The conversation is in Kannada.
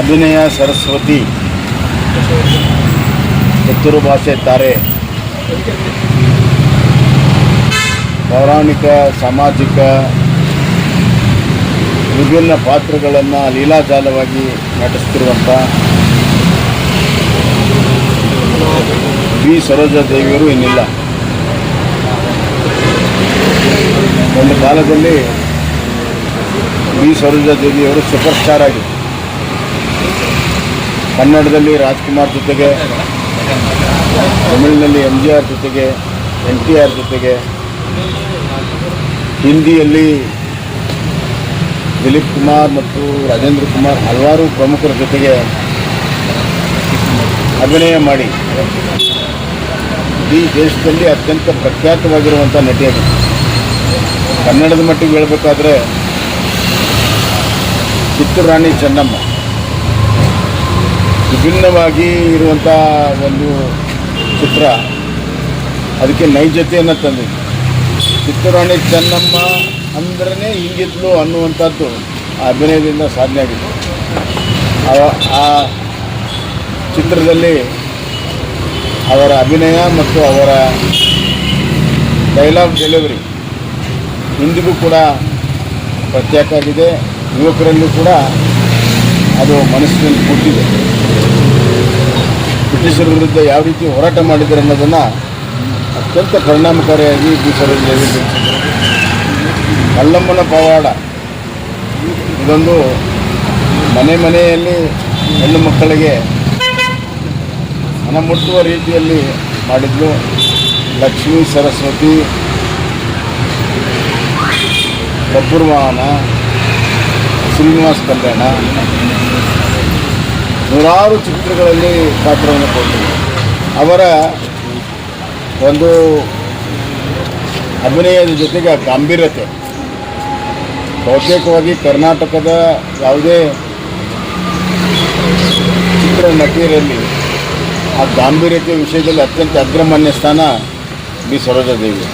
ಅಭಿನಯ ಸರಸ್ವತಿ. ಕಿತ್ತೂರು ಭಾಷೆ ತಾರೆ. ಪೌರಾಣಿಕ, ಸಾಮಾಜಿಕ ವಿಭಿನ್ನ ಪಾತ್ರಗಳನ್ನು ಲೀಲಾಜಾಲವಾಗಿ ನಟಿಸ್ತಿರುವಂಥ ಬಿ ಸರೋಜ ದೇವಿಯರು ಇನ್ನಿಲ್ಲ. ಒಂದು ಕಾಲದಲ್ಲಿ ಬಿ ಸರೋಜ ದೇವಿಯವರು ಸೂಪರ್ ಸ್ಟಾರ್ ಆಗಿದ್ದರು ಕನ್ನಡದಲ್ಲಿ ರಾಜ್ಕುಮಾರ್ ಜೊತೆಗೆ, ತಮಿಳಿನಲ್ಲಿ ಎಂ ಜಿ ಆರ್ ಜೊತೆಗೆ, ಎನ್ ಟಿ ಆರ್ ಜೊತೆಗೆ, ಹಿಂದಿಯಲ್ಲಿ ದಿಲೀಪ್ ಕುಮಾರ್ ಮತ್ತು ರಾಜೇಂದ್ರ ಕುಮಾರ್ ಹಲವಾರು ಪ್ರಮುಖರ ಜೊತೆಗೆ ಅಭಿನಯ ಮಾಡಿ. ಇಡೀ ದೇಶದಲ್ಲಿ ಅತ್ಯಂತ ಪ್ರಖ್ಯಾತವಾಗಿರುವಂಥ ನಟಿಯಾಗಿದೆ ಕನ್ನಡದ ಮಟ್ಟಿಗೆ ಹೇಳಬೇಕಾದ್ರೆ ಕಿತ್ತೂರು ಚೆನ್ನಮ್ಮ. ವಿಭಿನ್ನವಾಗಿ ಇರುವಂಥ ಒಂದು ಚಿತ್ರ. ಅದಕ್ಕೆ ನೈಜತೆಯನ್ನು ತಂದಿದೆ. ಚಿತ್ರರಾಣಿ ಚೆನ್ನಮ್ಮ ಅಂದ್ರೇ ಹಿಂಗಿದ್ಲು ಅನ್ನುವಂಥದ್ದು ಆ ಅಭಿನಯದಿಂದ ಸಾಧನೆ ಆಗಿದೆ. ಆ- ಆ ಚಿತ್ರದಲ್ಲಿ ಅವರ ಅಭಿನಯ ಮತ್ತು ಅವರ ಡೈಲಾಗ್ ಡೆಲಿವರಿ ಇಂದಿಗೂ ಕೂಡ ಪ್ರತ್ಯೇಕ ಆಗಿದೆ. ಯುವಕರಲ್ಲೂ ಕೂಡ ಅದು ಮನಸ್ಸಿನಲ್ಲಿ ಕೂತಿದೆ ಬ್ರಿಟಿಷರ ವಿರುದ್ಧ ಯಾವ ರೀತಿ ಹೋರಾಟ ಮಾಡಿದ್ದಾರೆ ಅನ್ನೋದನ್ನು ಅತ್ಯಂತ ಪರಿಣಾಮಕಾರಿಯಾಗಿ ಬಿ ಸರೋಜದೇವಿ ತಿಳಿಸಿದರು ಕಲ್ಲಮ್ಮನ ಪವಾಡ. ಇದೊಂದು ಮನೆ ಮನೆಯಲ್ಲಿ ಹೆಣ್ಣು ಮಕ್ಕಳಿಗೆ ಹಣ ಮುಟ್ಟುವ ರೀತಿಯಲ್ಲಿ ಮಾಡಿದ್ಲು. ಲಕ್ಷ್ಮೀ, ಸರಸ್ವತಿ ಬಬ್ಬುರ್ವಾಹನ ಶ್ರೀನಿವಾಸ ಕಲ್ಯಾಣ. ನೂರಾರು ಚಿತ್ರಗಳಲ್ಲಿ ಪಾತ್ರವನ್ನು ಕೊಟ್ಟಿದ್ದಾರೆ ಅವರ ಒಂದು ಅಭಿನಯದ ಜೊತೆಗೆ ಆ ಗಾಂಭೀರ್ಯತೆ. ಬಹುತೇಕವಾಗಿ ಕರ್ನಾಟಕದ ಯಾವುದೇ ಚಿತ್ರ ನಟಿಯರಲ್ಲಿ ಆ ಗಾಂಭೀರ್ಯತೆ ವಿಷಯದಲ್ಲಿ ಅತ್ಯಂತ ಅಗ್ರಮಾನ್ಯ ಸ್ಥಾನ ಬಿ. ಸರೋಜಾದೇವಿ